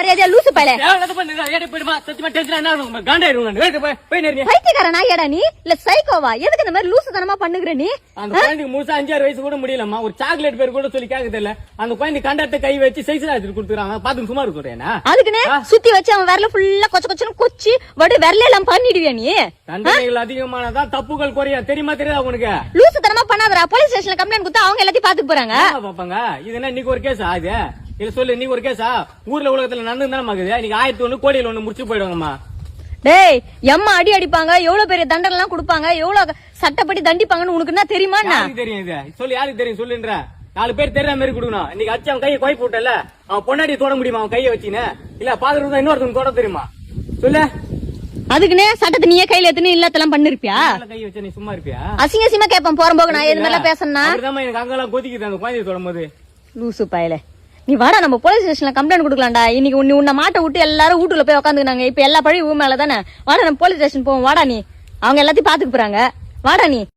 மரியாதையா லூசு பயல. பண்ணுங்க ஏடி நீ? இல்ல சைக்கோவா எதுக்கு இந்த மாதிரி லூசுத்தனமா பண்ணுகிற நீ? அந்த குழந்தைக்கு முழுசா அஞ்சாறு வயசு கூட முடியலம்மா. ஒரு சாக்லேட் பேர் கூட சொல்லி கேட்க தெரியல. அந்த குழந்தை கண்டாட்ட கை வச்சு சைஸ் எடுத்து கொடுத்துறாங்க பாத்து சும்மா இருக்க சொல்றேனா அதுக்குன்னு சுத்தி வச்சு அவன் விரல ஃபுல்லா கொச்ச கொச்சன்னு கொச்சி வடு விரல எல்லாம் பண்ணிடுவியா நீ? தண்டனைகள் அதிகமானதான் தப்புகள் குறையா? தெரியுமா தெரியுதா உனக்கு? லூசுத்தனமா பண்ணாதடா. போலீஸ் ஸ்டேஷன்ல கம்ப்ளைண்ட் கொடுத்தா அவங்க எல்லாத்தையும் பாத்துட்டு போறாங்க. பாப்பாங்க? இது என்ன இன்னைக்கு ஒரு கேஸா இது? இது சொல்லு இன்னைக்கு ஒரு கேஸா? ஊர்ல உலகத்துல நடந்து தானே இருக்குது இன்னைக்கு ஆயிரத்தி ஒண்ணு கோடியில் ஒண்ணு முடிச்சு போயிடுவாங்கம்மா. டேய் எம்மா அடி அடிப்பாங்க எவ்வளவு பெரிய தண்டனை எல்லாம் கொடுப்பாங்க எவ்வளவு சட்டப்படி தண்டிப்பாங்கன்னு உனக்கு என்ன தெரியுமா தெரியும் இது? சொல்லு யாருக்கு தெரியும்? சொல்லுன்ற. நாலு பேர் தெரியாத மாதிரி கொடுக்கணும். இன்னைக்கு அச்சு அவன் கையை குழப்பி விட்டல. அவன் பொண்டாடி தொட முடியுமா? அவன் கையை வச்சுன்னு இல்ல பாத்துட்டு தான் இன்னொருத்தன் தொட தெரியுமா? சொல்லு. அதுக்குன்னே சட்டத்தை நீயே கையில எடுத்துன்னு இல்லத்தெல்லாம் பண்ணிருப்பியா? கை வச்சா நீ சும்மா இருப்பியா? அசிங்க அசிங்கமா கேட்பேன் போற போக நான் எது மாதிரிலாம் அப்படிதான் எனக்கு அங்கெல்லாம் கொதிக்குது அந்த குழந்தைய தொடும் போது லூசு பயல. நீ வாடா நம்ம போலீஸ் ஸ்டேஷன்ல கம்ப்ளைண்ட் கொடுக்கலாம்டா. இன்னைக்கு உன்னை உன்னை மாட்டை விட்டு எல்லாரும் வீட்டுல போய் உட்காந்துக்கினாங்க இப்ப எல்லா பழி உன் மேல தானே வாடா நம்ம போலீஸ் ஸ்டேஷன் போவோம். வாடா நீ. அவங்க எல்லாத்தையும் பாத்துக்கு போறாங்க. வாடா நீ.